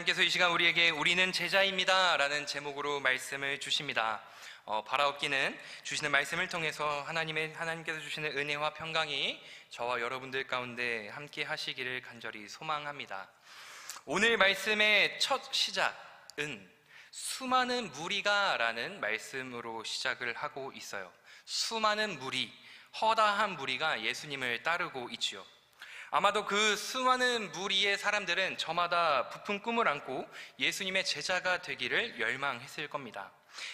하나님께서 이 시간 우리에게 우리는 제자입니다 라는 제목으로 말씀을 주십니다. 어, 바라옵기는 주시는 말씀을 통해서 하나님의 하나님께서 주시는 은혜와 평강이 저와 여러분들 가운데 함께 하시기를 간절히 소망합니다. 오늘 말씀의 첫 시작은 수많은 무리가 라는 말씀으로 시작을 하고 있어요. 수많은 무리, 허다한 무리가 예수님을 따르고 있지요. 아마도 그 수많은 무리의 사람들은 저마다 부푼 꿈을 안고 예수님의 제자가 되기를 열망했을 겁니다.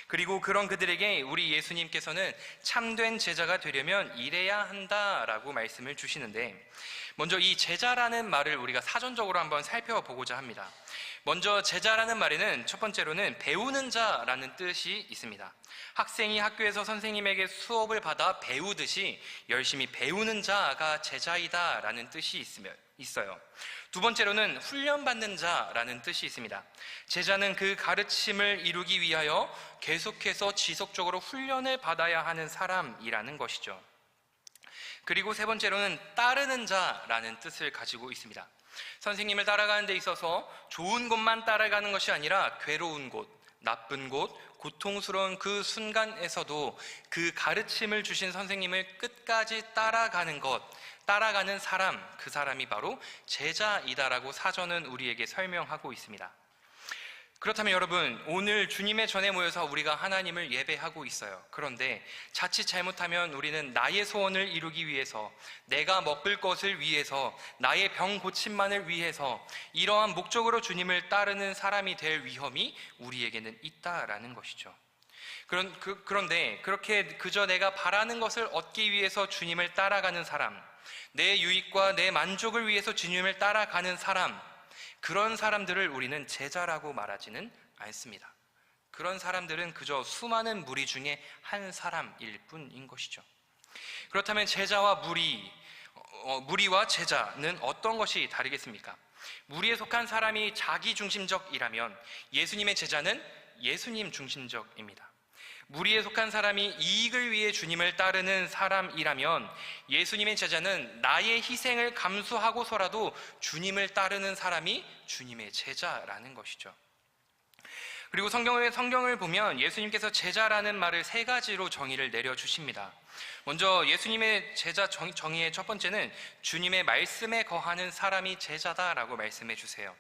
그리고 그런 그들에게 우리 예수님께서는 참된 제자가 되려면 이래야 한다라고 말씀을 주시는데 먼저 이 제자라는 말을 우리가 사전적으로 한번 살펴보고자 합니다. 먼저 제자라는 말에는 첫 번째로는 배우는 자라는 뜻이 있습니다. 학생이 학교에서 선생님에게 수업을 받아 배우듯이 열심히 배우는 자가 제자이다라는 뜻이 있으며 있어요. 두 번째로는 훈련받는 자라는 뜻이 있습니다. 제자는 그 가르침을 이루기 위하여 계속해서 지속적으로 훈련을 받아야 하는 사람이라는 것이죠. 그리고 세 번째로는 따르는 자라는 뜻을 가지고 있습니다. 선생님을 따라가는 데 있어서 좋은 곳만 따라가는 것이 아니라 괴로운 곳, 나쁜 곳, 고통스러운 그 순간에서도 그 가르침을 주신 선생님을 끝까지 따라가는 것, 따라가는 사람, 그 사람이 바로 제자이다라고 사전은 우리에게 설명하고 있습니다. 그렇다면 여러분, 오늘 주님의 전에 모여서 우리가 하나님을 예배하고 있어요. 그런데 자칫 잘못하면 우리는 나의 소원을 이루기 위해서, 내가 먹을 것을 위해서, 나의 병 고침만을 위해서, 이러한 목적으로 주님을 따르는 사람이 될 위험이 우리에게는 있다라는 것이죠. 그런, 그, 그런데 그렇게 그저 내가 바라는 것을 얻기 위해서 주님을 따라가는 사람, 내 유익과 내 만족을 위해서 주님을 따라가는 사람, 그런 사람들을 우리는 제자라고 말하지는 않습니다. 그런 사람들은 그저 수많은 무리 중에 한 사람일 뿐인 것이죠. 그렇다면 제자와 무리, 어, 무리와 제자는 어떤 것이 다르겠습니까? 무리에 속한 사람이 자기 중심적이라면 예수님의 제자는 예수님 중심적입니다. 무리에 속한 사람이 이익을 위해 주님을 따르는 사람이라면 예수님의 제자는 나의 희생을 감수하고서라도 주님을 따르는 사람이 주님의 제자라는 것이죠. 그리고 성경을, 성경을 보면 예수님께서 제자라는 말을 세 가지로 정의를 내려주십니다. 먼저 예수님의 제자 정, 정의의 첫 번째는 주님의 말씀에 거하는 사람이 제자다라고 말씀해 주세요.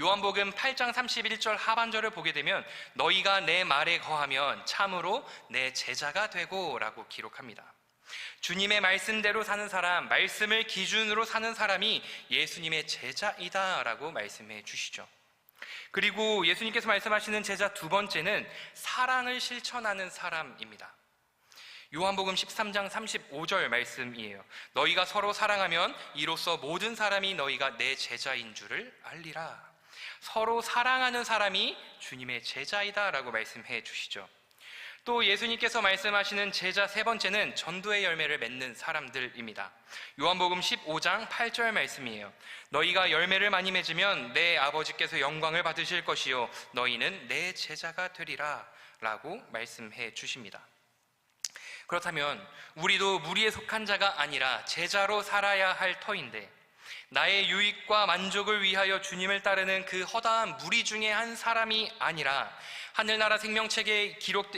요한복음 8장 31절 하반절을 보게 되면 너희가 내 말에 거하면 참으로 내 제자가 되고라고 기록합니다. 주님의 말씀대로 사는 사람, 말씀을 기준으로 사는 사람이 예수님의 제자이다라고 말씀해 주시죠. 그리고 예수님께서 말씀하시는 제자 두 번째는 사랑을 실천하는 사람입니다. 요한복음 13장 35절 말씀이에요. 너희가 서로 사랑하면 이로써 모든 사람이 너희가 내 제자인 줄을 알리라. 서로 사랑하는 사람이 주님의 제자이다라고 말씀해 주시죠. 또 예수님께서 말씀하시는 제자 세 번째는 전도의 열매를 맺는 사람들입니다. 요한복음 15장 8절 말씀이에요. 너희가 열매를 많이 맺으면 내 아버지께서 영광을 받으실 것이요 너희는 내 제자가 되리라 라고 말씀해 주십니다. 그렇다면 우리도 무리에 속한 자가 아니라 제자로 살아야 할 터인데 나의 유익과 만족을 위하여 주님을 따르는 그 허다한 무리 중에 한 사람이 아니라 하늘나라 생명책에 기록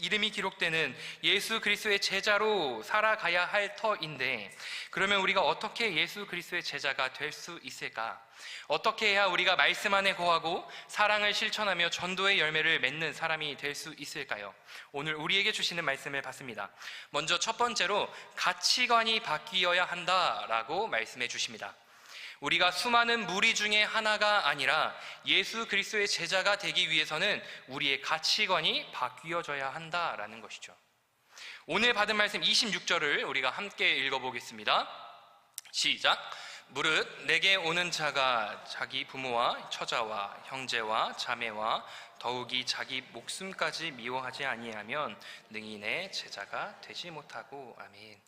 이름이 기록되는 예수 그리스도의 제자로 살아가야 할 터인데 그러면 우리가 어떻게 예수 그리스도의 제자가 될 수 있을까? 어떻게 해야 우리가 말씀 안에 거하고 사랑을 실천하며 전도의 열매를 맺는 사람이 될 수 있을까요? 오늘 우리에게 주시는 말씀을 봤습니다. 먼저 첫 번째로 가치관이 바뀌어야 한다라고 말씀해 주십니다. 우리가 수많은 무리 중에 하나가 아니라 예수 그리스도의 제자가 되기 위해서는 우리의 가치관이 바뀌어져야 한다라는 것이죠. 오늘 받은 말씀 26절을 우리가 함께 읽어보겠습니다. 시작. 무릇 내게 오는 자가 자기 부모와 처자와 형제와 자매와 더욱이 자기 목숨까지 미워하지 아니하면 능히 내 제자가 되지 못하고 아멘.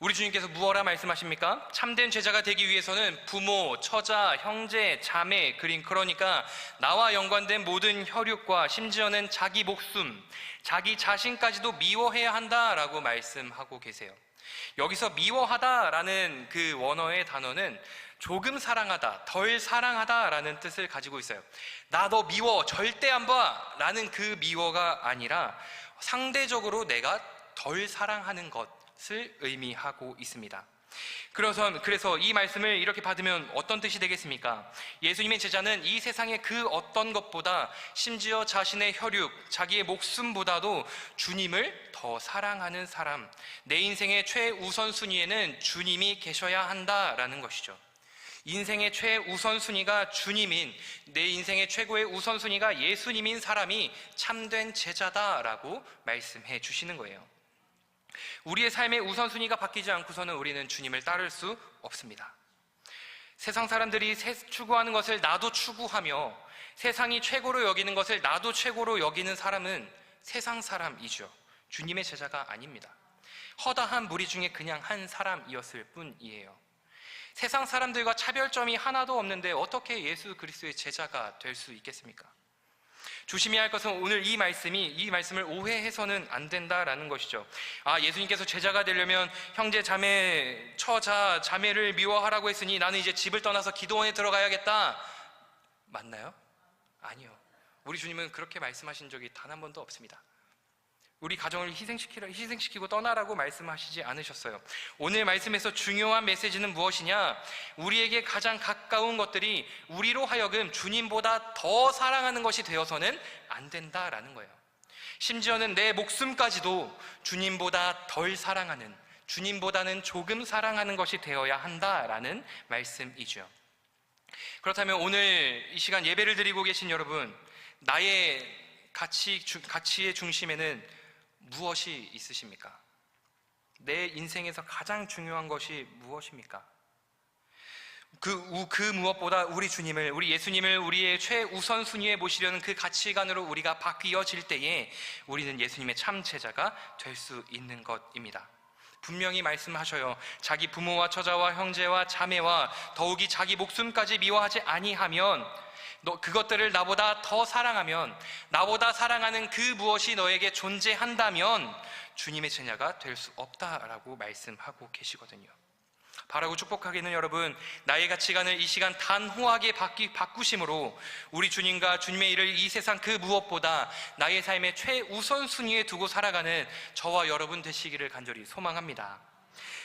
우리 주님께서 무엇라 말씀하십니까? 참된 제자가 되기 위해서는 부모, 처자, 형제, 자매, 그린 그러니까 나와 연관된 모든 혈육과 심지어는 자기 목숨, 자기 자신까지도 미워해야 한다라고 말씀하고 계세요. 여기서 미워하다라는 그 원어의 단어는 조금 사랑하다, 덜 사랑하다라는 뜻을 가지고 있어요. 나 너 미워, 절대 안 봐! 라는 그 미워가 아니라 상대적으로 내가 덜 사랑하는 것 을 의미하고 있습니다. 그래서, 그래서 이 말씀을 이렇게 받으면 어떤 뜻이 되겠습니까? 예수님의 제자는 이 세상의 그 어떤 것보다 심지어 자신의 혈육, 자기의 목숨보다도 주님을 더 사랑하는 사람, 내 인생의 최우선 순위에는 주님이 계셔야 한다라는 것이죠. 인생의 최우선 순위가 주님인 내 인생의 최고의 우선 순위가 예수님인 사람이 참된 제자다라고 말씀해 주시는 거예요. 우리의 삶의 우선순위가 바뀌지 않고서는 우리는 주님을 따를 수 없습니다. 세상 사람들이 세- 추구하는 것을 나도 추구하며 세상이 최고로 여기는 것을 나도 최고로 여기는 사람은 세상 사람이죠. 주님의 제자가 아닙니다. 허다한 무리 중에 그냥 한 사람이었을 뿐이에요. 세상 사람들과 차별점이 하나도 없는데 어떻게 예수 그리스도의 제자가 될 수 있겠습니까? 조심해야 할 것은 오늘 이 말씀이 이 말씀을 오해해서는 안 된다라는 것이죠. 아, 예수님께서 제자가 되려면 형제 자매 처자 자매를 미워하라고 했으니 나는 이제 집을 떠나서 기도원에 들어가야겠다. 맞나요? 아니요. 우리 주님은 그렇게 말씀하신 적이 단 한 번도 없습니다. 우리 가정을 희생시키라, 희생시키고 떠나라고 말씀하시지 않으셨어요. 오늘 말씀에서 중요한 메시지는 무엇이냐? 우리에게 가장 가까운 것들이 우리로 하여금 주님보다 더 사랑하는 것이 되어서는 안 된다라는 거예요. 심지어는 내 목숨까지도 주님보다 덜 사랑하는, 주님보다는 조금 사랑하는 것이 되어야 한다라는 말씀이죠. 그렇다면 오늘 이 시간 예배를 드리고 계신 여러분, 나의 가치, 주- 가치의 중심에는 무엇이 있으십니까? 내 인생에서 가장 중요한 것이 무엇입니까? 그, 우- 그 무엇보다 우리 주님을, 우리 예수님을 우리의 최우선순위에 모시려는 그 가치관으로 우리가 바뀌어질 때에 우리는 예수님의 참 제자가 될 수 있는 것입니다. 분명히 말씀하셔요. 자기 부모와 처자와 형제와 자매와 더욱이 자기 목숨까지 미워하지 아니하면 너 그것들을 나보다 더 사랑하면 나보다 사랑하는 그 무엇이 너에게 존재한다면 주님의 제자가 될 수 없다라고 말씀하고 계시거든요. 바라고 축복하기는 여러분 나의 가치관을 이 시간 단호하게 바뀌, 바꾸심으로 우리 주님과 주님의 일을 이 세상 그 무엇보다 나의 삶의 최우선 순위에 두고 살아가는 저와 여러분 되시기를 간절히 소망합니다.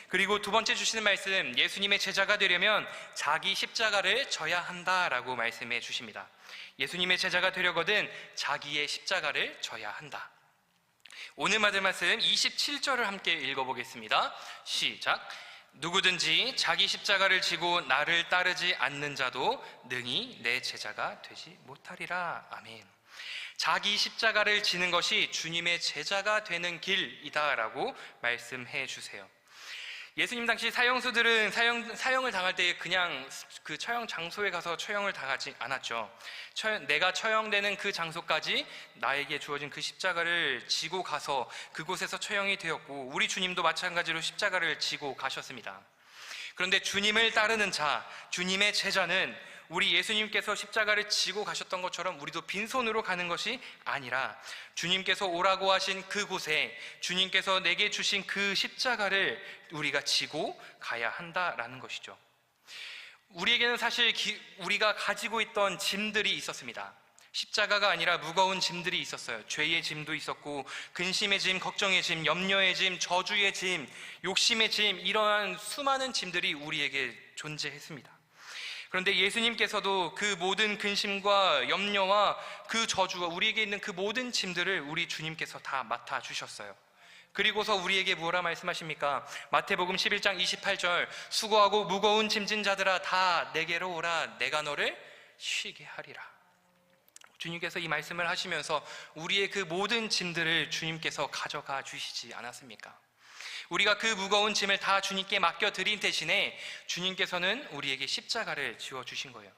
그리고 두 번째 주시는 말씀 예수님의 제자가 되려면 자기 십자가를 져야 한다라고 말씀해 주십니다. 예수님의 제자가 되려거든 자기의 십자가를 져야 한다. 오늘 받을 말씀 27절을 함께 읽어보겠습니다. 시작. 누구든지 자기 십자가를 지고 나를 따르지 않는 자도 능히 내 제자가 되지 못하리라. 아멘. 자기 십자가를 지는 것이 주님의 제자가 되는 길이다라고 말씀해 주세요. 예수님 당시 사형수들은 사형, 사형을 당할 때 그냥 그 처형 장소에 가서 처형을 당하지 않았죠. 처, 내가 처형되는 그 장소까지 나에게 주어진 그 십자가를 지고 가서 그곳에서 처형이 되었고, 우리 주님도 마찬가지로 십자가를 지고 가셨습니다. 그런데 주님을 따르는 자, 주님의 제자는 우리 예수님께서 십자가를 지고 가셨던 것처럼 우리도 빈손으로 가는 것이 아니라 주님께서 오라고 하신 그곳에 주님께서 내게 주신 그 십자가를 우리가 지고 가야 한다라는 것이죠. 우리에게는 사실 기- 우리가 가지고 있던 짐들이 있었습니다. 십자가가 아니라 무거운 짐들이 있었어요. 죄의 짐도 있었고, 근심의 짐, 걱정의 짐, 염려의 짐, 저주의 짐, 욕심의 짐, 이러한 수많은 짐들이 우리에게 존재했습니다. 그런데 예수님께서도 그 모든 근심과 염려와 그 저주가 우리에게 있는 그 모든 짐들을 우리 주님께서 다 맡아 주셨어요. 그리고서 우리에게 뭐라 말씀하십니까? 마태복음 11장 28절 수고하고 무거운 짐진 자들아 다 내게로 오라 내가 너를 쉬게 하리라. 주님께서 이 말씀을 하시면서 우리의 그 모든 짐들을 주님께서 가져가 주시지 않았습니까? 우리가 그 무거운 짐을 다 주님께 맡겨 드린 대신에 주님께서는 우리에게 십자가를 지워 주신 거예요.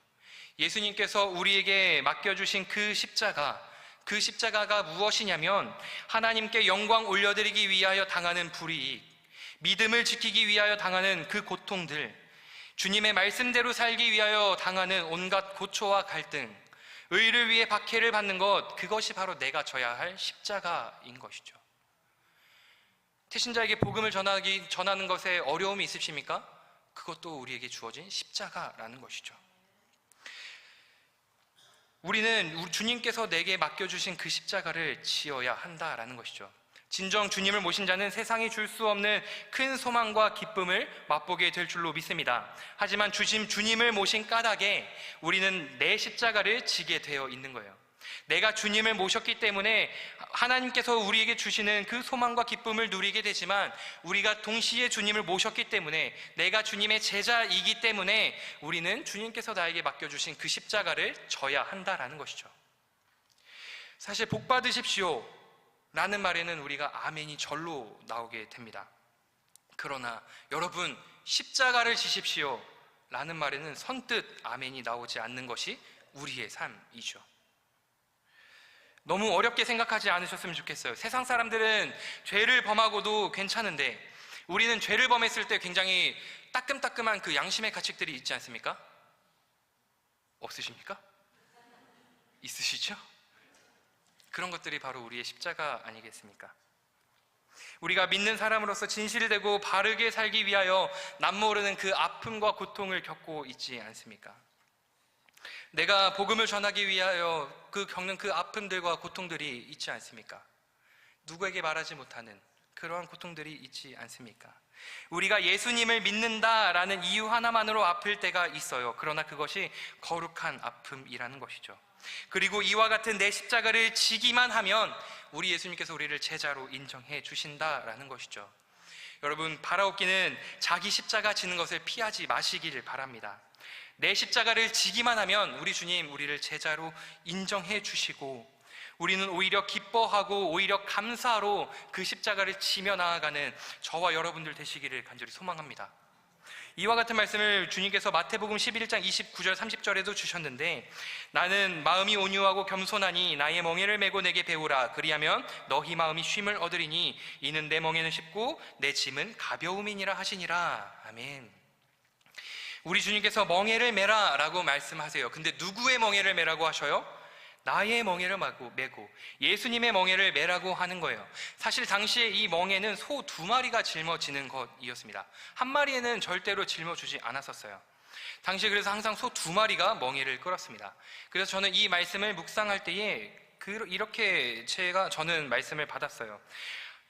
예수님께서 우리에게 맡겨 주신 그 십자가 그 십자가가 무엇이냐면 하나님께 영광 올려드리기 위하여 당하는 불이익, 믿음을 지키기 위하여 당하는 그 고통들, 주님의 말씀대로 살기 위하여 당하는 온갖 고초와 갈등, 의를 위해 박해를 받는 것, 그것이 바로 내가 져야 할 십자가인 것이죠. 태신자에게 복음을 전하기, 전하는 것에 어려움이 있으십니까? 그것 그것도 우리에게 주어진 십자가라는 것이죠. 우리는 우리 주님께서 내게 맡겨주신 그 십자가를 지어야 한다라는 것이죠. 진정 주님을 모신 자는 세상이 줄 수 없는 큰 소망과 기쁨을 맛보게 될 줄로 믿습니다. 하지만 주심 주님을 모신 까닭에 우리는 내 십자가를 지게 되어 있는 거예요. 내가 주님을 모셨기 때문에 하나님께서 우리에게 주시는 그 소망과 기쁨을 누리게 되지만 우리가 동시에 주님을 모셨기 때문에 내가 주님의 제자이기 때문에 우리는 주님께서 나에게 맡겨주신 그 십자가를 져야 한다라는 것이죠. 사실 복 받으십시오 라는 말에는 우리가 아멘이 절로 나오게 됩니다. 그러나 여러분 십자가를 지십시오 라는 말에는 선뜻 아멘이 나오지 않는 것이 우리의 삶이죠. 너무 어렵게 생각하지 않으셨으면 좋겠어요. 세상 사람들은 죄를 범하고도 괜찮은데 우리는 죄를 범했을 때 굉장히 따끔따끔한 그 양심의 가책들이 있지 않습니까? 없으십니까? 있으시죠? 그런 것들이 바로 우리의 십자가 아니겠습니까? 우리가 믿는 사람으로서 진실되고 바르게 살기 위하여 남모르는 그 아픔과 고통을 겪고 있지 않습니까? 내가 복음을 전하기 위하여 그 겪는 그 아픔들과 고통들이 있지 않습니까? 누구에게 말하지 못하는 그러한 고통들이 있지 않습니까? 우리가 예수님을 믿는다라는 이유 하나만으로 아플 때가 있어요. 그러나 그것이 거룩한 아픔이라는 것이죠. 그리고 이와 같은 내 십자가를 지기만 하면 우리 예수님께서 우리를 제자로 인정해 주신다라는 것이죠. 여러분, 바라옵기는 자기 십자가 지는 것을 피하지 마시기를 바랍니다. 내 십자가를 지기만 하면 우리 주님 우리를 제자로 인정해 주시고 우리는 오히려 기뻐하고 오히려 감사로 그 십자가를 지며 나아가는 저와 여러분들 되시기를 간절히 소망합니다. 이와 같은 말씀을 주님께서 마태복음 11장 29절 30절에도 주셨는데 나는 마음이 온유하고 겸손하니 나의 멍에를 메고 내게 배우라 그리하면 너희 마음이 쉼을 얻으리니 이는 내 멍에는 쉽고 내 짐은 가벼움이니라 하시니라 아멘. 우리 주님께서 멍에를 메라 라고 말씀하세요. 근데 누구의 멍에를 메라고 하셔요? 나의 멍에를 메고 예수님의 멍에를 메라고 하는 거예요. 사실 당시에 이 멍에는 소 두 마리가 짊어지는 것이었습니다. 한 마리에는 절대로 짊어주지 않았었어요. 당시에 그래서 항상 소 두 마리가 멍에를 끌었습니다. 그래서 저는 이 말씀을 묵상할 때에 그 이렇게 제가 저는 말씀을 받았어요.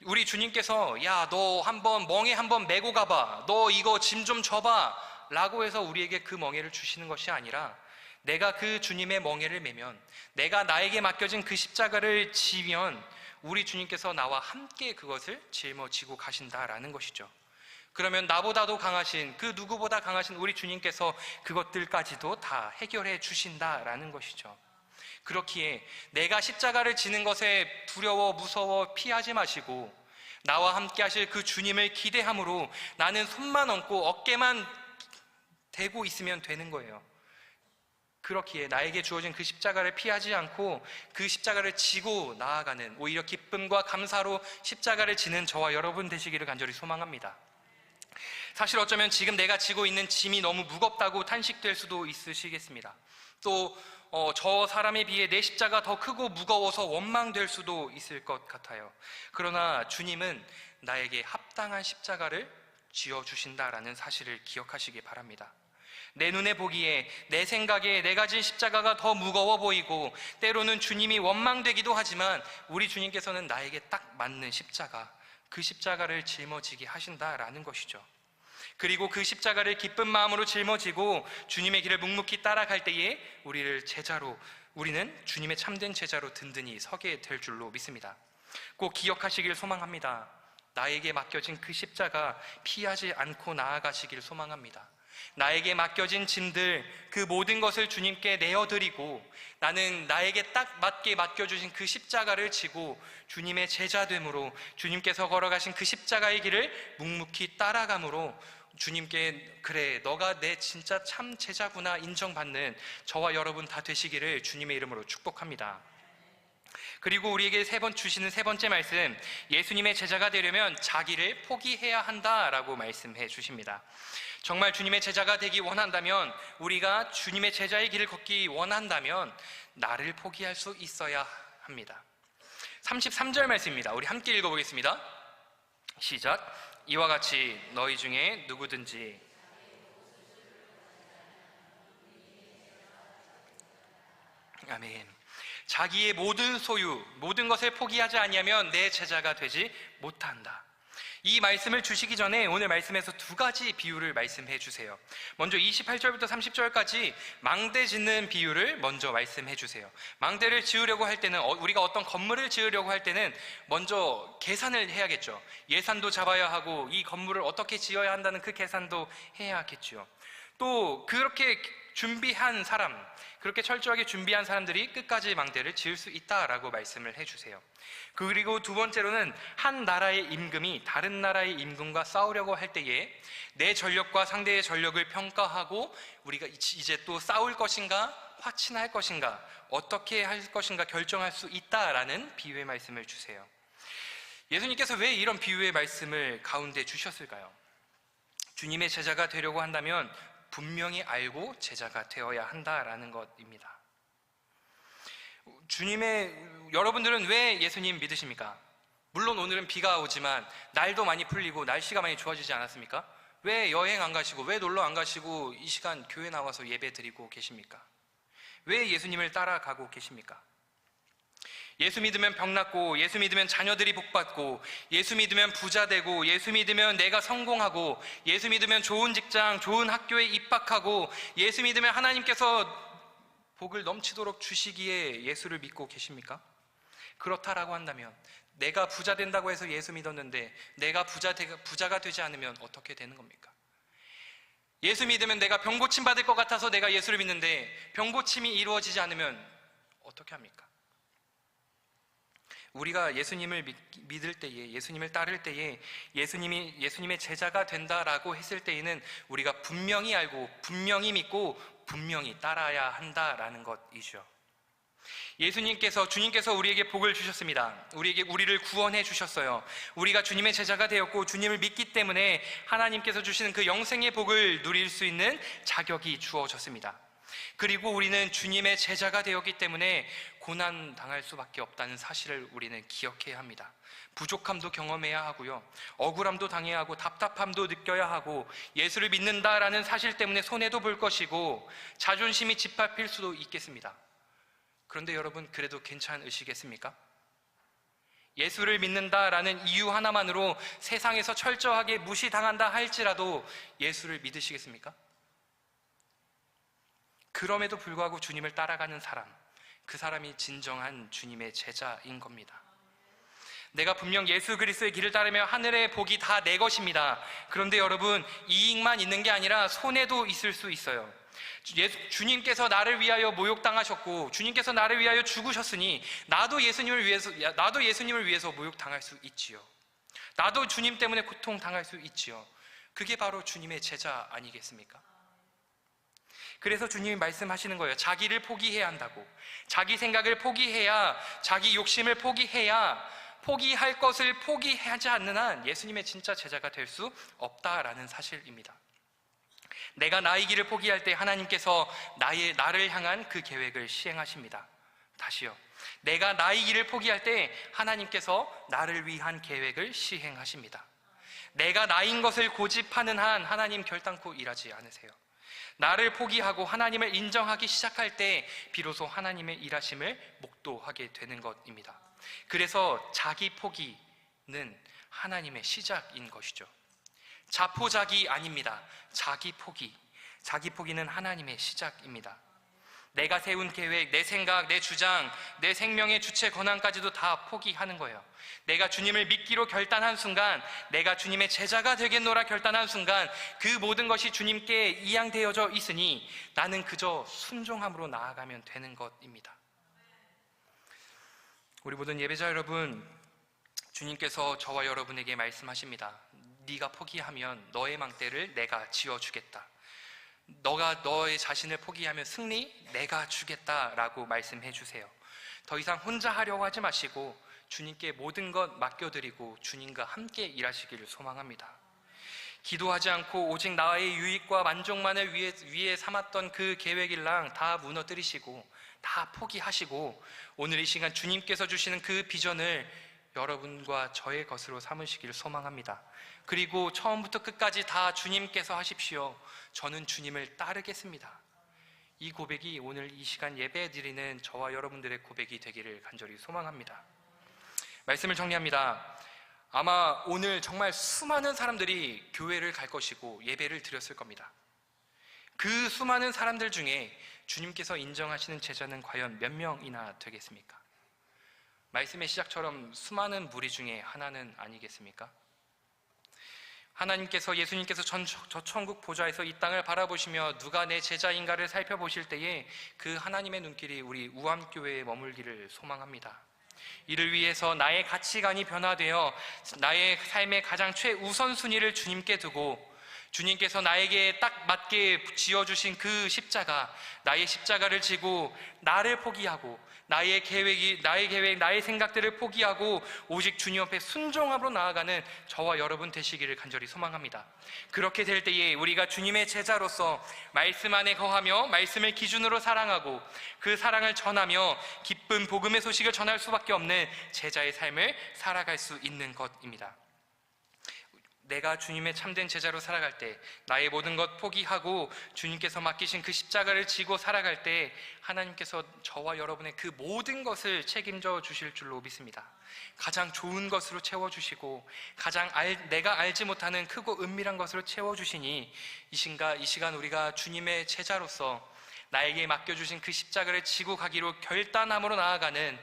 우리 주님께서 야 너 한번 멍에 한번 메고 가봐. 너 이거 짐좀 져봐. 라고 해서 우리에게 그 멍에를 주시는 것이 아니라 내가 그 주님의 멍에를 매면 내가 나에게 맡겨진 그 십자가를 지면 우리 주님께서 나와 함께 그것을 짊어지고 가신다라는 것이죠. 그러면 나보다도 강하신 그 누구보다 강하신 우리 주님께서 그것들까지도 다 해결해 주신다라는 것이죠. 그렇기에 내가 십자가를 지는 것에 두려워 무서워 피하지 마시고 나와 함께 하실 그 주님을 기대함으로 나는 손만 얹고 어깨만 되고 있으면 되는 거예요. 그렇기에 나에게 주어진 그 십자가를 피하지 않고 그 십자가를 지고 나아가는 오히려 기쁨과 감사로 십자가를 지는 저와 여러분 되시기를 간절히 소망합니다. 사실 어쩌면 지금 내가 지고 있는 짐이 너무 무겁다고 탄식될 수도 있으시겠습니다. 또저 어, 사람에 비해 내 십자가 더 크고 무거워서 원망될 수도 있을 것 같아요. 그러나 주님은 나에게 합당한 십자가를 지어 주신다라는 사실을 기억하시기 바랍니다. 내 눈에 보기에 내 생각에 내가 진 십자가가 더 무거워 보이고 때로는 주님이 원망되기도 하지만 우리 주님께서는 나에게 딱 맞는 십자가, 그 십자가를 짊어지게 하신다라는 것이죠. 그리고 그 십자가를 기쁜 마음으로 짊어지고 주님의 길을 묵묵히 따라갈 때에 우리를 제자로 우리는 주님의 참된 제자로 든든히 서게 될 줄로 믿습니다. 꼭 기억하시길 소망합니다. 나에게 맡겨진 그 십자가 피하지 않고 나아가시길 소망합니다. 나에게 맡겨진 짐들, 그 모든 것을 주님께 내어드리고 나는 나에게 딱 맞게 맡겨주신 그 십자가를 지고 주님의 제자됨으로 주님께서 걸어가신 그 십자가의 길을 묵묵히 따라감으로 주님께 그래 너가 내 진짜 참 제자구나 인정받는 저와 여러분 다 되시기를 주님의 이름으로 축복합니다. 그리고 우리에게 세 번 주시는 세 번째 말씀 예수님의 제자가 되려면 자기를 포기해야 한다라고 말씀해 주십니다. 정말 주님의 제자가 되기 원한다면, 우리가 주님의 제자의 길을 걷기 원한다면, 나를 포기할 수 있어야 합니다. 33절 말씀입니다. 우리 함께 읽어보겠습니다. 시작. 이와 같이 너희 중에 누구든지 아멘. 자기의 모든 소유, 모든 것을 포기하지 아니하면 내 제자가 되지 못한다. 이 말씀을 주시기 전에 오늘 말씀에서 두 가지 비유를 말씀해 주세요. 먼저 28절부터 30절까지 망대 짓는 비유를 먼저 말씀해 주세요. 망대를 지으려고 할 때는 어, 우리가 어떤 건물을 지으려고 할 때는 먼저 계산을 해야겠죠. 예산도 잡아야 하고 이 건물을 어떻게 지어야 한다는 그 계산도 해야겠죠. 또 그렇게 준비한 사람, 그렇게 철저하게 준비한 사람들이 끝까지 망대를 지을 수 있다라고 말씀을 해주세요. 그리고 두 번째로는 한 나라의 임금이 다른 나라의 임금과 싸우려고 할 때에 내 전력과 상대의 전력을 평가하고 우리가 이제 또 싸울 것인가 화친할 것인가 어떻게 할 것인가 결정할 수 있다라는 비유의 말씀을 주세요. 예수님께서 왜 이런 비유의 말씀을 가운데 주셨을까요? 주님의 제자가 되려고 한다면 분명히 알고 제자가 되어야 한다라는 것입니다. 주님의 여러분들은 왜 예수님 믿으십니까? 물론 오늘은 비가 오지만 날도 많이 풀리고 날씨가 많이 좋아지지 않았습니까? 왜 여행 안 가시고 왜 놀러 안 가시고 이 시간 교회 나와서 예배 드리고 계십니까? 왜 예수님을 따라가고 계십니까? 예수 믿으면 병 낫고, 예수 믿으면 자녀들이 복받고, 예수 믿으면 부자 되고, 예수 믿으면 내가 성공하고, 예수 믿으면 좋은 직장, 좋은 학교에 입학하고, 예수 믿으면 하나님께서 복을 넘치도록 주시기에 예수를 믿고 계십니까? 그렇다라고 한다면, 내가 부자 된다고 해서 예수 믿었는데, 내가 부자 되, 부자가 되지 않으면 어떻게 되는 겁니까? 예수 믿으면 내가 병고침 받을 것 같아서 내가 예수를 믿는데, 병고침이 이루어지지 않으면 어떻게 합니까? 우리가 예수님을 믿, 을 때에 예수님을 따를 때에 예수님이 예수님의 제자가 된다라고 했을 때에는 우리가 분명히 알고 분명히 믿고 분명히 따라야 한다라는 것이죠. 예수님께서 주님께서 우리에게 복을 주셨습니다. 우리에게 우리를 구원해 주셨어요. 우리가 주님의 제자가 되었고 주님을 믿기 때문에 하나님께서 주시는 그 영생의 복을 누릴 수 있는 자격이 주어졌습니다. 그리고 우리는 주님의 제자가 되었기 때문에 고난 당할 수밖에 없다는 사실을 우리는 기억해야 합니다. 부족함도 경험해야 하고요. 억울함도 당해야 하고 답답함도 느껴야 하고 예수를 믿는다라는 사실 때문에 손해도 볼 것이고 자존심이 짓밟힐 수도 있겠습니다. 그런데 여러분 그래도 괜찮으시겠습니까? 예수를 믿는다라는 이유 하나만으로 세상에서 철저하게 무시당한다 할지라도 예수를 믿으시겠습니까? 그럼에도 불구하고 주님을 따라가는 사람, 그 사람이 진정한 주님의 제자인 겁니다. 내가 분명 예수 그리스도의 길을 따르며 하늘의 복이 다 내 것입니다. 그런데 여러분, 이익만 있는 게 아니라 손해도 있을 수 있어요. 예수, 주님께서 나를 위하여 모욕당하셨고, 주님께서 나를 위하여 죽으셨으니, 나도 예수님을 위해서, 나도 예수님을 위해서 모욕당할 수 있지요. 나도 주님 때문에 고통 당할 수 있지요. 그게 바로 주님의 제자 아니겠습니까? 그래서 주님이 말씀하시는 거예요. 자기를 포기해야 한다고. 자기 생각을 포기해야, 자기 욕심을 포기해야, 포기할 것을 포기하지 않는 한 예수님의 진짜 제자가 될 수 없다라는 사실입니다. 내가 나의 길을 포기할 때 하나님께서 나의, 나를 향한 그 계획을 시행하십니다. 다시요. 내가 나의 길을 포기할 때 하나님께서 나를 위한 계획을 시행하십니다. 내가 나인 것을 고집하는 한 하나님 결단코 일하지 않으세요. 나를 포기하고 하나님을 인정하기 시작할 때 비로소 하나님의 일하심을 목도하게 되는 것입니다. 그래서 자기 포기는 하나님의 시작인 것이죠. 자포자기 아닙니다. 자기 포기. 자기 포기는 하나님의 시작입니다. 내가 세운 계획, 내 생각, 내 주장, 내 생명의 주체 권한까지도 다 포기하는 거예요. 내가 주님을 믿기로 결단한 순간, 내가 주님의 제자가 되겠노라 결단한 순간, 그 모든 것이 주님께 이양되어져 있으니 나는 그저 순종함으로 나아가면 되는 것입니다. 우리 모든 예배자 여러분, 주님께서 저와 여러분에게 말씀하십니다. 네가 포기하면 너의 망대를 내가 지어주겠다. 너가 너의 자신을 포기하면 승리 내가 주겠다라고 말씀해 주세요. 더 이상 혼자 하려고 하지 마시고 주님께 모든 것 맡겨드리고 주님과 함께 일하시기를 소망합니다. 기도하지 않고 오직 나의 유익과 만족만을 위해, 위해 삼았던 그 계획일랑 다 무너뜨리시고 다 포기하시고 오늘 이 시간 주님께서 주시는 그 비전을 여러분과 저의 것으로 삼으시기를 소망합니다. 그리고 처음부터 끝까지 다 주님께서 하십시오. 저는 주님을 따르겠습니다. 이 고백이 오늘 이 시간 예배 드리는 저와 여러분들의 고백이 되기를 간절히 소망합니다. 말씀을 정리합니다. 아마 오늘 정말 수많은 사람들이 교회를 갈 것이고 예배를 드렸을 겁니다. 그 수많은 사람들 중에 주님께서 인정하시는 제자는 과연 몇 명이나 되겠습니까? 말씀의 시작처럼 수많은 무리 중에 하나는 아니겠습니까? 하나님께서 예수님께서 전, 저 천국 보좌에서 이 땅을 바라보시며 누가 내 제자인가를 살펴보실 때에 그 하나님의 눈길이 우리 우암교회에 머물기를 소망합니다. 이를 위해서 나의 가치관이 변화되어 나의 삶의 가장 최우선순위를 주님께 두고 주님께서 나에게 딱 맞게 지어주신 그 십자가, 나의 십자가를 지고 나를 포기하고 나의 계획이, 나의 계획, 나의 생각들을 포기하고 오직 주님 앞에 순종함으로 나아가는 저와 여러분 되시기를 간절히 소망합니다. 그렇게 될 때에 우리가 주님의 제자로서 말씀 안에 거하며 말씀을 기준으로 사랑하고 그 사랑을 전하며 기쁜 복음의 소식을 전할 수밖에 없는 제자의 삶을 살아갈 수 있는 것입니다. 내가 주님의 참된 제자로 살아갈 때 나의 모든 것 포기하고 주님께서 맡기신 그 십자가를 지고 살아갈 때 하나님께서 저와 여러분의 그 모든 것을 책임져 주실 줄로 믿습니다. 가장 좋은 것으로 채워 주시고 가장 알, 내가 알지 못하는 크고 은밀한 것으로 채워 주시니 이 시간 이 시간 우리가 주님의 제자로서 나에게 맡겨 주신 그 십자가를 지고 가기로 결단함으로 나아가는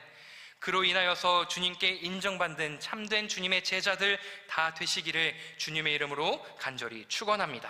그로 인하여서 주님께 인정받는 참된 주님의 제자들 다 되시기를 주님의 이름으로 간절히 축원합니다.